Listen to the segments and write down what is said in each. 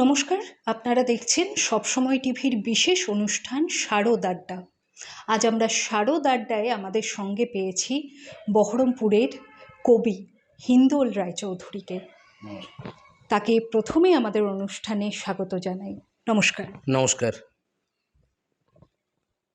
নমস্কার আপনারা দেখছেন সবসময় টিভির বিশেষ অনুষ্ঠান শারদ আড্ডা। আজ আমরা শারদ আড্ডায় আমাদের সঙ্গে পেয়েছি বহরমপুরের কবি হিন্দোল রায়চৌধুরীকে। তাকে প্রথমে আমাদের অনুষ্ঠানে স্বাগত জানাই। নমস্কার। নমস্কার।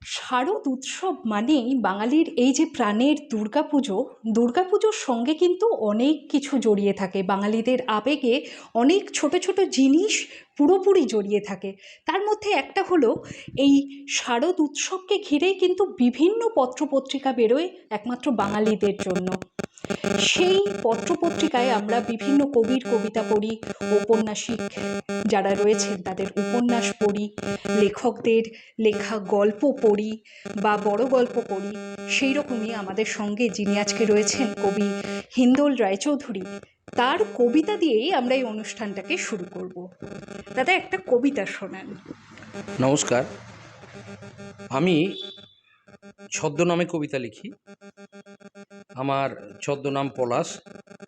শারদ উৎসব মানেই বাঙালির এই যে প্রাণের দুর্গাপুজো, দুর্গাপুজোর সঙ্গে কিন্তু অনেক কিছু জড়িয়ে থাকে। বাঙালিদের আবেগে অনেক ছোট ছোট জিনিস পুরোপুরি জড়িয়ে থাকে। তার মধ্যে একটা হলো, এই শারদ উৎসবকে ঘিরে কিন্তু বিভিন্ন পত্রপত্রিকা বেরোয় একমাত্র বাঙালিদের জন্য। সেই পত্রপত্রিকায় আমরা বিভিন্ন কবির কবিতা পড়ি ঔপন্যাসিক যারা রয়েছেন তাদের উপন্যাস পড়ি, লেখকদের লেখা গল্প পড়ি বা বড় গল্প পড়ি, সেই রকমই আমাদের সঙ্গে যিনি আজকে রয়েছেন কবি হিন্দোল রায়চৌধুরী, তার কবিতা দিয়েই আমরা এই অনুষ্ঠানটাকে শুরু করব। দাদা, একটা কবিতা শোনান। নমস্কার। আমি ছদ্মনামে কবিতা লিখি। আমার ছদ্মনাম পলাশ।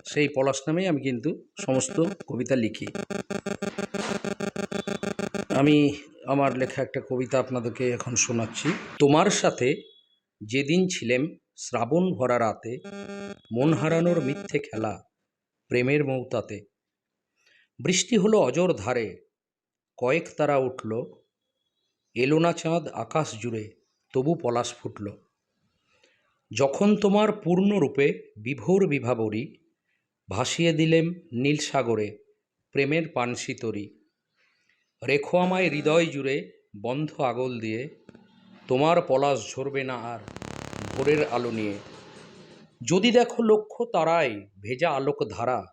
সেই পলাশ নামেই আমি কিন্তু সমস্ত কবিতা লিখি। আমি আমার লেখা একটা কবিতা আপনাদেরকে এখন শোনাচ্ছি। তোমার সাথে যেদিন ছিলেম শ্রাবণ ভরা রাতে, মন হারানোর মিথ্যে খেলা প্রেমের মৌতাতে। বৃষ্টি হলো অজর ধারে, কয়েক তারা উঠল, এলো না চাঁদ আকাশ জুড়ে, তবু পলাশ ফুটল। যখন তোমার পূর্ণরূপে বিভোর বিভাবরী, ভাসিয়ে দিলেম নীল সাগরে প্রেমের পানসি তরি রেখো আমায় হৃদয় জুড়ে বন্ধ আগল দিয়ে, তোমার পলাশ ঝরবে না আর ভোরের আলো নিয়ে। যদি দেখো লক্ষ্য তারাই ভেজা আলোক ধারা,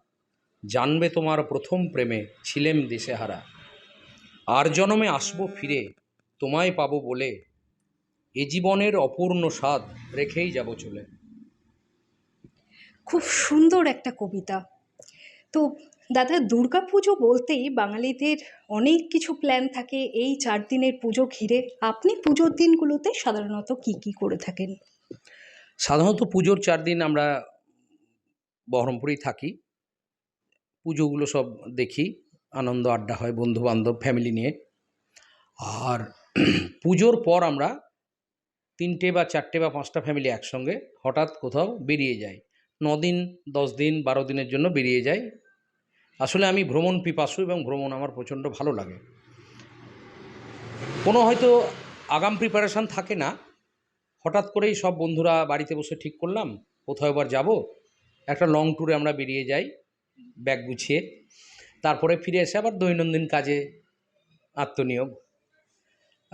জানবে তোমার প্রথম প্রেমে ছিলেম দিশেহারা আর জনমে আসব ফিরে, তোমায় পাবো বলে এ জীবনের অপূর্ণ স্বাদ রেখেই যাব চলে। খুব সুন্দর একটা কবিতা। তো দাদা দুর্গা পুজো বলতেই বাঙালিদের অনেক কিছু প্ল্যান থাকে এই চার দিনের পুজো ঘিরে। আপনি পুজোর দিনগুলোতে সাধারণত কি কি করে থাকেন? সাধারণত পুজোর চার দিন আমরা বহরমপুরেই থাকি। পুজোগুলো সব দেখি আনন্দ আড্ডা হয় বন্ধু বান্ধব ফ্যামিলি নিয়ে। আর পুজোর পর আমরা তিনটে বা চারটে বা পাঁচটা ফ্যামিলি একসঙ্গে হঠাৎ কোথাও বেরিয়ে যাই দিন দশ দিন, বারো দিনের জন্য বেরিয়ে যায়। আসলে আমি ভ্রমণ পিপাসু এবং ভ্রমণ আমার প্রচণ্ড ভালো লাগে। কোনো হয়তো আগাম প্রিপারেশান থাকে না। হঠাৎ করেই সব বন্ধুরা বাড়িতে বসে ঠিক করলাম, কোথাও এবার যাব। একটা লং ট্যুরে আমরা বেরিয়ে যাই, ব্যাগ গুছিয়ে। তারপরে ফিরে এসে আবার দৈনন্দিন কাজে আত্মনিয়োগ।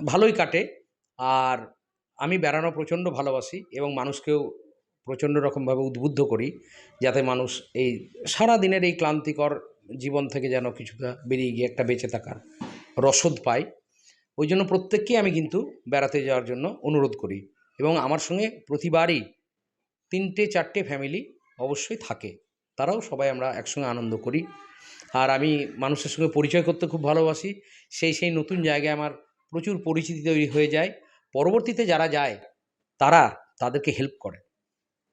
ভালোই কাটে। আর আমি বেড়ানো প্রচণ্ড ভালোবাসি এবং মানুষকেও প্রচণ্ড রকমভাবে উদ্বুদ্ধ করি যাতে মানুষ এই সারা দিনের এই ক্লান্তিকর জীবন থেকে যেন কিছুটা বেরিয়ে গিয়ে একটা বেঁচে থাকার রসদ পায় ওই জন্য প্রত্যেককেই আমি কিন্তু বেড়াতে যাওয়ার জন্য অনুরোধ করি এবং আমার সঙ্গে প্রতিবারই তিনটে, চারটে ফ্যামিলি অবশ্যই থাকে। তারাও সবাই আমরা একসঙ্গে আনন্দ করি। আর আমি মানুষের সঙ্গে পরিচয় করতে খুব ভালোবাসি। সেই সেই নতুন জায়গায় আমার প্রচুর পরিচিতি তৈরি হয়ে যায়। পরবর্তীতে যারা যায় তারা তাদেরকে হেল্প করে।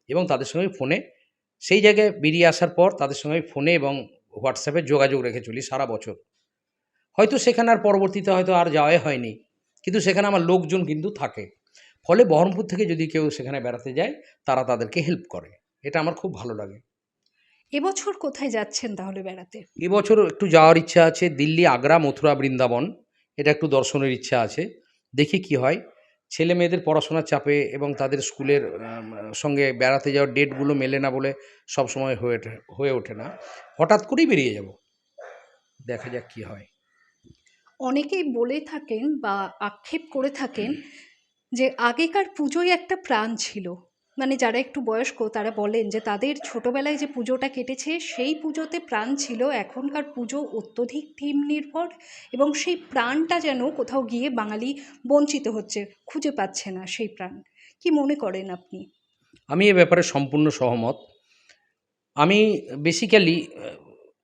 এবং তাদের সঙ্গে ফোনে সেই জায়গায় বেরিয়ে আসার পর তাদের সঙ্গে ফোনে এবং হোয়াটসঅ্যাপে যোগাযোগ রেখে চলি সারা বছর। হয়তো সেখানে আর পরবর্তীতে হয়তো আর যাওয়াই হয়নি কিন্তু সেখানে আমার লোকজন কিন্তু থাকে। ফলে বহরমপুর থেকে যদি কেউ সেখানে বেড়াতে যায় তারা তাদেরকে হেল্প করে। এটা আমার খুব ভালো লাগে। এবছর কোথায় যাচ্ছেন তাহলে বেড়াতে? এবছর একটু যাওয়ার ইচ্ছা আছে দিল্লি আগ্রা মথুরা বৃন্দাবন। এটা একটু দর্শনের ইচ্ছা আছে। দেখি কি হয়। ছেলে মেয়েদের পড়াশোনার চাপে এবং তাদের স্কুলের সঙ্গে বেড়াতে যাওয়ার ডেটগুলো মেলে না বলে সব সময় হয়ে হয়ে ওঠে না। হঠাৎ করেই বেরিয়ে যাব। দেখা যাক কি হয়। অনেকেই বলে থাকেন বা আক্ষেপ করে থাকেন যে আগেকার পুজোয় একটা প্রাণ ছিল। মানে যারা একটু বয়স্ক, তারা বলেন যে তাদের ছোটবেলায় যে পুজোটা কেটেছে, সেই পুজোতে প্রাণ ছিল এখনকার পুজো অত্যধিক থিম নির্ভর এবং সেই প্রাণটা যেন কোথাও গিয়ে বাঙালি বঞ্চিত হচ্ছে, খুঁজে পাচ্ছে না সেই প্রাণ। কি মনে করেন আপনি? আমি এ ব্যাপারে সম্পূর্ণ সহমত। আমি বেসিক্যালি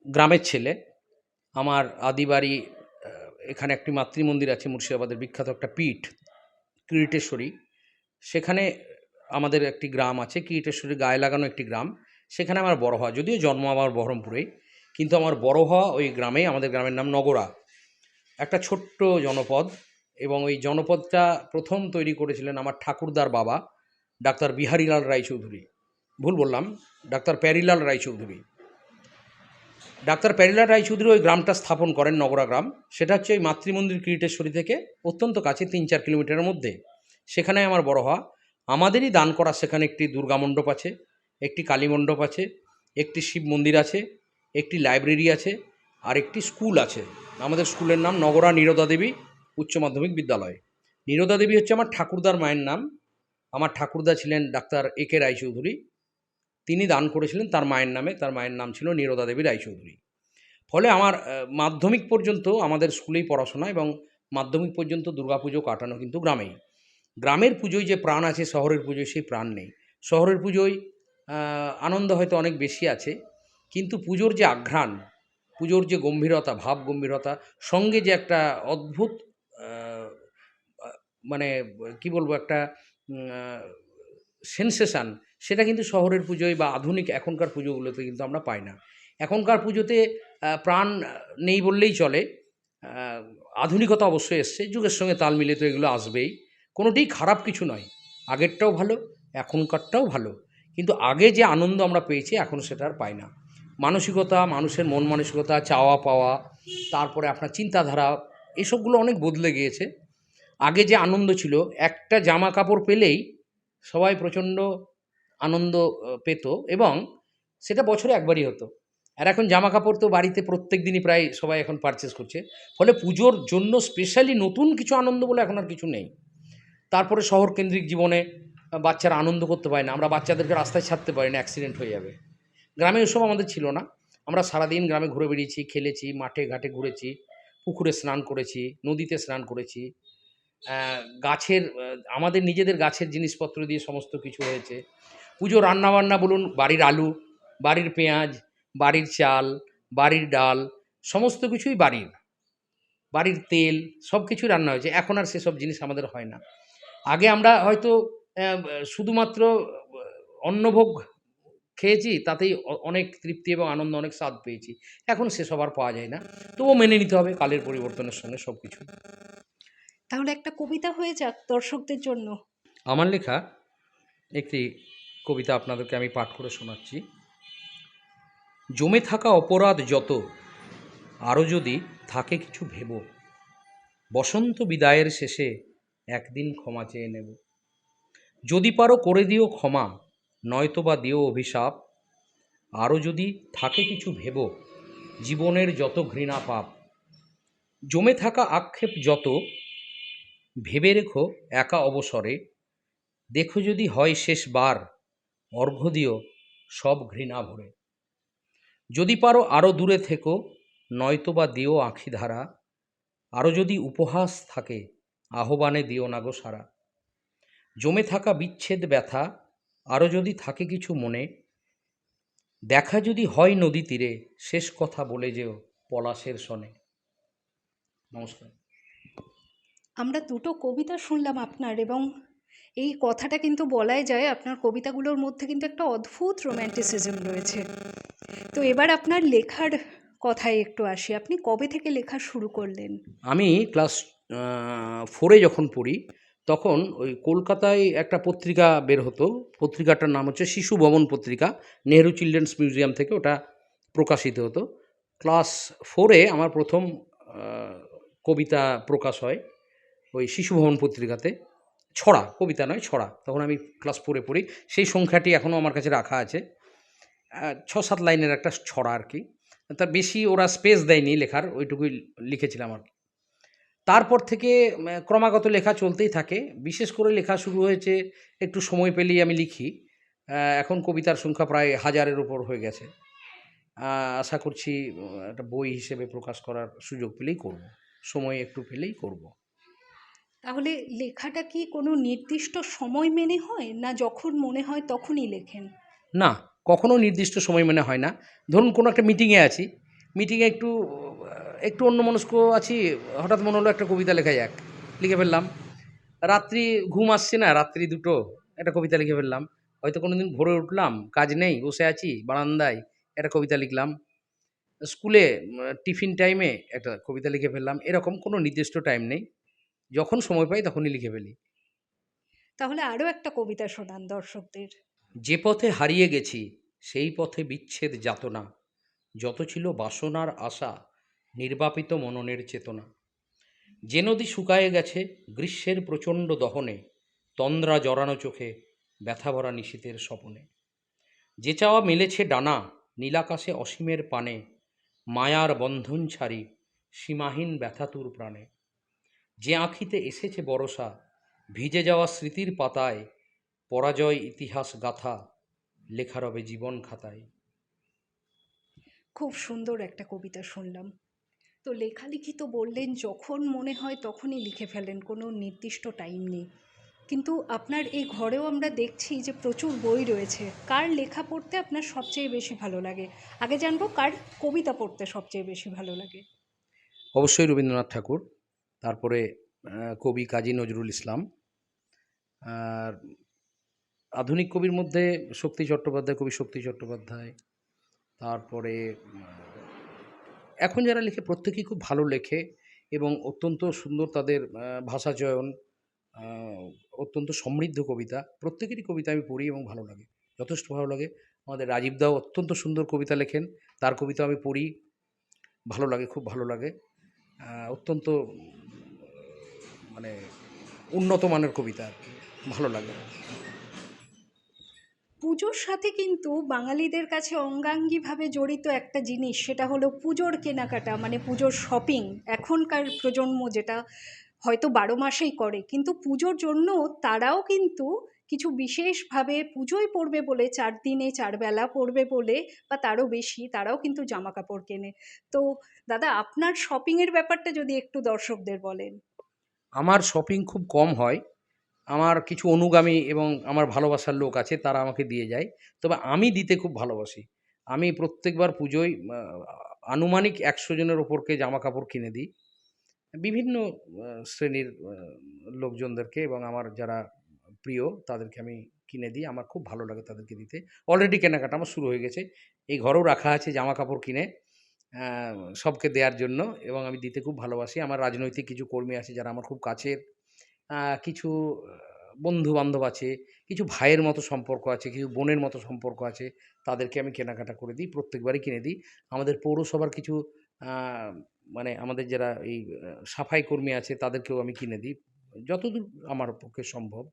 গ্রামের ছেলে। আমার আদি বাড়ি এখানে একটি মাতৃমন্দির আছে, মুর্শিদাবাদের বিখ্যাত একটা পীঠ, কিরিটেশ্বরী। সেখানে আমাদের একটি গ্রাম আছে কিরিটেশ্বরী গায়ে লাগানো একটি গ্রাম। সেখানে আমার বড় হওয়া, যদিও জন্ম আমার বহরমপুরেই কিন্তু আমার বড় হওয়া ওই গ্রামেই আমাদের গ্রামের নাম নগরা। একটা ছোট্ট জনপদ এবং ওই জনপদটা প্রথম তৈরি করেছিলেন আমার ঠাকুরদার বাবা, ডাক্তার বিহারীলাল রায়চৌধুরী। ভুল বললাম, doctor parallel Roychowdhury. Doctor parallel Roychowdhury ওই গ্রামটা স্থাপন করেন, নগরা গ্রাম। সেটা হচ্ছে ওই মাতৃমন্দির কিরিটেশ্বরী থেকে অত্যন্ত কাছে তিন চার কিলোমিটারের মধ্যে। সেখানে আমার বড় হওয়া। আমাদেরই দান করা সেখানে একটি দুর্গা মণ্ডপ আছে, একটি কালী মণ্ডপ আছে, একটি শিব মন্দির আছে, একটি লাইব্রেরি আছে, আর একটি স্কুল আছে। আমাদের স্কুলের নাম নগরা নীরদা দেবী উচ্চ মাধ্যমিক বিদ্যালয়। নীরদা দেবী হচ্ছে আমার ঠাকুরদার মায়ের নাম। আমার ঠাকুরদা ছিলেন ডাক্তার এ কে রায়চৌধুরী। তিনি দান করেছিলেন তার মায়ের নামে, তার মায়ের নাম ছিল নীরদা দেবী রায়চৌধুরী। ফলে আমার মাধ্যমিক পর্যন্ত আমাদের স্কুলেই পড়াশোনা এবং মাধ্যমিক পর্যন্ত দুর্গাপুজো কাটানো কিন্তু গ্রামেই। গ্রামের পুজোয় যে প্রাণ আছে, শহরের পুজোয় সেই প্রাণ নেই। শহরের পুজোয় আনন্দ হয়তো অনেক বেশি আছে, কিন্তু পুজোর যে আঘ্রাণ, পুজোর যে গম্ভীরতা, ভাব গম্ভীরতা, সঙ্গে যে একটা অদ্ভুত মানে কি বলব, একটা সেন্সেশন সেটা কিন্তু শহরের পুজোয় বা আধুনিক এখনকার পুজোগুলোতে কিন্তু আমরা পাই না। এখনকার পুজোতে প্রাণ নেই বললেই চলে। আধুনিকতা অবশ্যই এসছে, যুগের সঙ্গে তাল মিলে তো এগুলো আসবেই। কোনোটাই খারাপ কিছু নয়। আগেরটাও ভালো, এখনকারটাও ভালো। কিন্তু আগে যে আনন্দ আমরা পেয়েছি, এখন সেটা আর পাই না। মানসিকতা, মানুষের মন মানসিকতা, চাওয়া পাওয়া, তারপরে আপনার চিন্তাধারা, এসবগুলো অনেক বদলে গিয়েছে। আগে যে আনন্দ ছিল, একটা জামা কাপড় পেলেই সবাই প্রচণ্ড আনন্দ পেত এবং সেটা বছরে একবারই হতো। আর এখন জামা কাপড় তো বাড়িতে প্রত্যেক দিনই প্রায় সবাই এখন পারচেস করছে। ফলে পুজোর জন্য স্পেশালি নতুন কিছু আনন্দ বলে এখন আর কিছু নেই। তারপরে শহর কেন্দ্রিক জীবনে বাচ্চারা আনন্দ করতে পারে না। আমরা বাচ্চাদেরকে রাস্তায় ছাড়তে পারি না অ্যাক্সিডেন্ট হয়ে যাবে। গ্রামে ওসব আমাদের ছিল না। আমরা সারাদিন গ্রামে ঘুরে বেরিয়েছি খেলেছি, মাঠে ঘাটে ঘুরেছি, পুকুরে স্নান করেছি, নদীতে স্নান করেছি। গাছের আমাদের নিজেদের গাছের জিনিসপত্র দিয়ে সমস্ত কিছু হয়েছে। পুজো রান্নাবান্না বলুন, বাড়ির আলু, বাড়ির পেঁয়াজ, বাড়ির চাল, বাড়ির ডাল, সমস্ত কিছুই বাড়ির। বাড়ির তেল সব কিছুই রান্না হয়েছে। এখন আর সেসব জিনিস আমাদের হয় না। আগে আমরা হয়তো শুধুমাত্র অন্নভোগ খেয়েছি তাতেই অনেক তৃপ্তি এবং আনন্দ অনেক স্বাদ পেয়েছি। এখন সেসব আর পাওয়া যায় না। তবুও মেনে নিতে হবে কালের পরিবর্তনের সঙ্গে সব কিছু তাহলে একটা কবিতা হয়ে যাক দর্শকদের জন্য। আমার লেখা একটি কবিতা আপনাদেরকে আমি পাঠ করে শোনাচ্ছি। জমে থাকা অপরাধ যত আরও যদি থাকে কিছু ভেব। বসন্ত বিদায়ের শেষে একদিন ক্ষমা চেয়ে নেব। যদি পারো করে দিও ক্ষমা, নয়তো বা দিও অভিশাপ। আরও যদি থাকে কিছু ভেব, জীবনের যত ঘৃণা পাপ। জমে থাকা আক্ষেপ যত, ভেবে রেখো একা অবসরে। দেখো যদি হয় শেষবার, অর্ঘ্য দিও সব ঘৃণা ভরে। যদি পারো আরও দূরে থেকো, নয়তো বা দিও আঁখি ধারা আরও যদি উপহাস থাকে আহ্বানে দিও না গো সারা। জমে থাকা বিচ্ছেদ ব্যথা আরও যদি থাকে কিছু মনে দেখা যদি হয় নদী তীরে শেষ কথা বলে যেও পলাশের সনে। নমস্কার। আমরা দুটো কবিতা শুনলাম আপনার এবং এই কথাটা কিন্তু বলাই যায় আপনার কবিতাগুলোর মধ্যে কিন্তু একটা অদ্ভুত রোম্যান্টিসিজম রয়েছে। তো এবার আপনার লেখার কথায় একটু আসি। আপনি কবে থেকে লেখা শুরু করলেন? আমি ক্লাস ফোরে যখন পড়ি, তখন ওই কলকাতায় একটা পত্রিকা বের হতো। পত্রিকাটার নাম হচ্ছে শিশু ভবন পত্রিকা। নেহরু চিলড্রেন্স মিউজিয়াম থেকে ওটা প্রকাশিত হতো। ক্লাস ফোরে আমার প্রথম কবিতা প্রকাশ হয় ওই শিশু ভবন পত্রিকাতে। ছড়া, কবিতা নয়, ছড়া। তখন আমি ক্লাস ফোরে পড়ি। সেই সংখ্যাটি এখনও আমার কাছে রাখা আছে। ছ সাত লাইনের একটা ছড়া আর কি। তার বেশি ওরা স্পেস দেয়নি লেখার, ওইটুকুই লিখেছিলাম আর কি। তারপর থেকে ক্রমাগত লেখা চলতেই থাকে। বিশেষ করে লেখা শুরু হয়েছে একটু সময় পেলেই আমি লিখি। এখন কবিতার সংখ্যা প্রায় হাজারের উপর হয়ে গেছে। আশা করছি একটা বই হিসেবে প্রকাশ করার সুযোগ পেলেই করব। সময় একটু পেলেই করব। তাহলে লেখাটা কি কোনো নির্দিষ্ট সময় মেনে হয়? না যখন মনে হয় তখনই লেখেন? না কখনো নির্দিষ্ট সময় মানে হয় না। ধরুন কোনো একটা মিটিংয়ে আছি। মিটিংয়ে একটু একটু অন্যমনস্ক আছি হঠাৎ মনে হলো একটা কবিতা লেখা যাক লিখে ফেললাম। রাত্রি ঘুম আসছে না রাত্রি দুটো একটা কবিতা লিখে ফেললাম। হয়তো কোনো দিন ভোরে উঠলাম কাজ নেই বসে আছি বারান্দায় একটা কবিতা লিখলাম। স্কুলে টিফিন টাইমে একটা কবিতা লিখে ফেললাম এরকম কোনো নির্দিষ্ট টাইম নেই। যখন সময় পাই তখনই লিখে ফেলি। তাহলে আরও একটা কবিতা শোনান দর্শকদের। যে পথে হারিয়ে গেছি সেই পথে বিচ্ছেদ যাতনা। যত ছিল বাসনার আশা নির্বাপিত মননের চেতনা। যে নদী শুকায়ে গেছে গ্রীষ্মের প্রচণ্ড দহনে, তন্দ্রা জড়ানো চোখে ব্যথা ভরা নিশীতের স্বপনে। যে চাওয়া মেলেছে ডানা, নীলাকাশে অসীমের পানে, মায়ার বন্ধন ছাড়ি সীমাহীন ব্যথাতুর প্রাণে। যে আঁখিতে এসেছে বরসা, ভিজে যাওয়া স্মৃতির পাতায় পরাজয় ইতিহাস গাথা লেখা রবে জীবন খাতায়। খুব সুন্দর একটা কবিতা শুনলাম। তো লেখালেখি তো বললেন, যখন মনে হয় তখনই লিখে ফেলেন, কোনো নির্দিষ্ট টাইম নেই। কিন্তু আপনার এই ঘরেও আমরা দেখছি যে প্রচুর বই রয়েছে। কার লেখা পড়তে আপনার সবচেয়ে বেশি ভালো লাগে? আগে জানব কার কবিতা পড়তে সবচেয়ে বেশি ভালো লাগে। অবশ্যই রবীন্দ্রনাথ ঠাকুর, তারপরে কবি কাজী নজরুল ইসলাম, আর আধুনিক কবির মধ্যে শক্তি চট্টোপাধ্যায়, কবি শক্তি চট্টোপাধ্যায়, তারপরে এখন যারা লেখে, প্রত্যেকেই খুব ভালো লেখে এবং অত্যন্ত সুন্দর তাদের ভাষা চয়ন অত্যন্ত সমৃদ্ধ কবিতা। প্রত্যেকেরই কবিতা আমি পড়ি এবং ভালো লাগে, যথেষ্ট ভালো লাগে। আমাদের রাজীব দাও অত্যন্ত সুন্দর কবিতা লেখেন, তার কবিতা আমি পড়ি, ভালো লাগে, খুব ভালো লাগে। অত্যন্ত মানে উন্নত মানের কবিতা ভালো লাগে। পুজোর সাথে কিন্তু বাঙালিদের কাছে অঙ্গাঙ্গিভাবে জড়িত একটা জিনিস, সেটা হলো পুজোর কেনাকাটা মানে পুজোর শপিং এখনকার প্রজন্ম যেটা হয়তো বারো মাসেই করে, কিন্তু পুজোর জন্য তারাও কিন্তু কিছু বিশেষভাবে পুজোয় পড়বে বলে, চার দিনে চার বেলা পড়বে বলে, বা তারও বেশি, তারাও কিন্তু জামা কাপড় কেনে। তো দাদা, আপনার শপিংয়ের ব্যাপারটা যদি একটু দর্শকদের বলেন। আমার শপিং খুব কম হয়। আমার কিছু অনুগামী এবং আমার ভালোবাসার লোক আছে, তারা আমাকে দিয়ে যায়। তবে আমি দিতে খুব ভালোবাসি। আমি প্রত্যেকবার পুজোয় আনুমানিক একশো জনের ওপরকে জামা কাপড় কিনে দিই। বিভিন্ন শ্রেণির লোকজনদেরকে এবং আমার যারা প্রিয়, তাদেরকে আমি কিনে দিই। আমার খুব ভালো লাগে তাদেরকে দিতে। অলরেডি কেনাকাটা আমার শুরু হয়ে গেছে। এই ঘরেও রাখা আছে জামা কাপড় কিনে সবকে দেওয়ার জন্য এবং আমি দিতে খুব ভালোবাসি। আমার রাজনৈতিক কিছু কর্মী আছে যারা আমার খুব কাছের। কিছু বন্ধু বান্ধব আছে, কিছু ভাইয়ের মতো সম্পর্ক আছে, কিছু বোনের মতো সম্পর্ক আছে, তাদেরকে আমি কেনাকাটা করে দিই, প্রত্যেকবারই কিনে দিই। আমাদের পৌরসভার কিছু মানে আমাদের যারা এই সাফাই কর্মী আছে, তাদেরকেও আমি কিনে দিই। যতদূর আমার পক্ষে সম্ভব,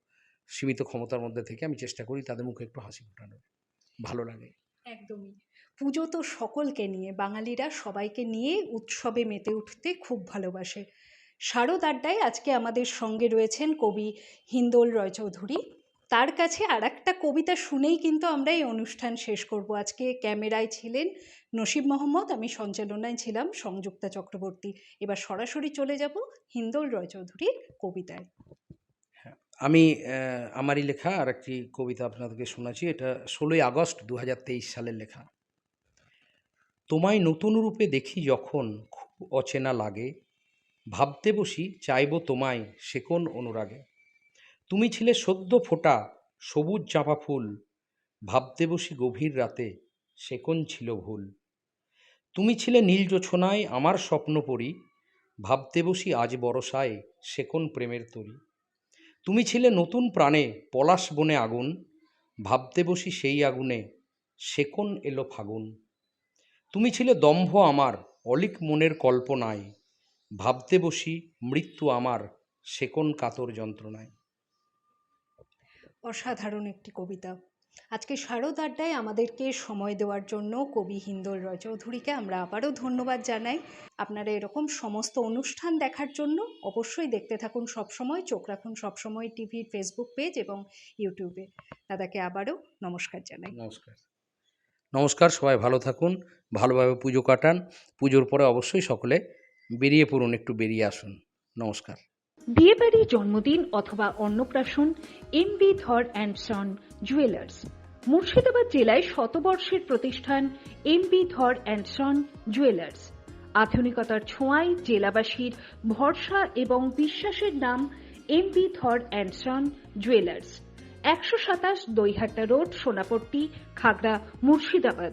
সীমিত ক্ষমতার মধ্যে থেকে আমি চেষ্টা করি তাদের মুখে একটু হাসি ফোটানোর। ভালো লাগে। একদমই। পুজো তো সকলকে নিয়ে, বাঙালিরা সবাইকে নিয়ে উৎসবে মেতে উঠতে খুব ভালোবাসে। শারদ আড্ডায় আজকে আমাদের সঙ্গে রয়েছেন কবি হিন্দোল রয়চৌধুরী। তার কাছে আর একটা কবিতা শুনেই কিন্তু আমরা এই অনুষ্ঠান শেষ করব। আজকে ক্যামেরায় ছিলেন নসিব মোহাম্মদ, আমি সঞ্চালনায় ছিলাম সংযুক্তা চক্রবর্তী। এবার সরাসরি চলে যাব হিন্দোল রয়চৌধুরীর কবিতায়। আমি আমারই লেখা আর একটি কবিতা আপনাদেরকে শোনাচ্ছি। এটা ষোলোই আগস্ট দু হাজার তেইশ সালের লেখা। তোমায় নতুন রূপে দেখি যখন খুব অচেনা লাগে ভাবতে বসি চাইব তোমায় সে কোন অনুরাগে। তুমি ছিলে সদ্য ফোটা সবুজ চাঁপা ফুল, ভাবতে বসি গভীর রাতে সে কোন ছিল ভুল। তুমি ছিলে নীল জোছনায় আমার স্বপ্ন পড়ি, ভাবতে বসি আজ বরসায় সে কোন প্রেমের তরী। তুমি ছিলে নতুন প্রাণে পলাশ বনে আগুন, ভাবতে বসি সেই আগুনে সে কোন এলো ফাগুন। তুমি ছিলে দম্ভ আমার অলিক মনের কল্পনায় ভাবতে বসি মৃত্যু আমার সে কোন কাতর যন্ত্রণায়। অসাধারণ একটি কবিতা। আজকে শারদ আড্ডায় আমাদেরকে সময় দেওয়ার জন্য কবি হিন্দোল রয়চৌধুরীকে আমরা আবারও ধন্যবাদ জানাই। আপনারা এরকম সমস্ত অনুষ্ঠান দেখার জন্য অবশ্যই দেখতে থাকুন সবসময় চোখ রাখুন সবসময় টিভির ফেসবুক পেজ এবং ইউটিউবে। দাদাকে আবারও নমস্কার জানাই। নমস্কার। নমস্কার সবাই ভালো থাকুন ভালোভাবে পুজো কাটান। পুজোর পরে অবশ্যই সকলে বেরিয়ে পড়ুন, একটু বেরিয়ে আসুন। নমস্কার। বিয়েবাড়ি জন্মদিন অথবা অন্নপ্রাশন M B Dhar and son, jewellers. Murshidabad জেলায় শতবর্ষের প্রতিষ্ঠান M B Dhar and son, jewellers. আধুনিকতার ছোঁয়ায় জেলাবাসীর ভরসা এবং বিশ্বাসের নাম M B Dhar and son, jewellers. একশো সাতাশ Doihatta road, Sonapatti, Khagra, Murshidabad.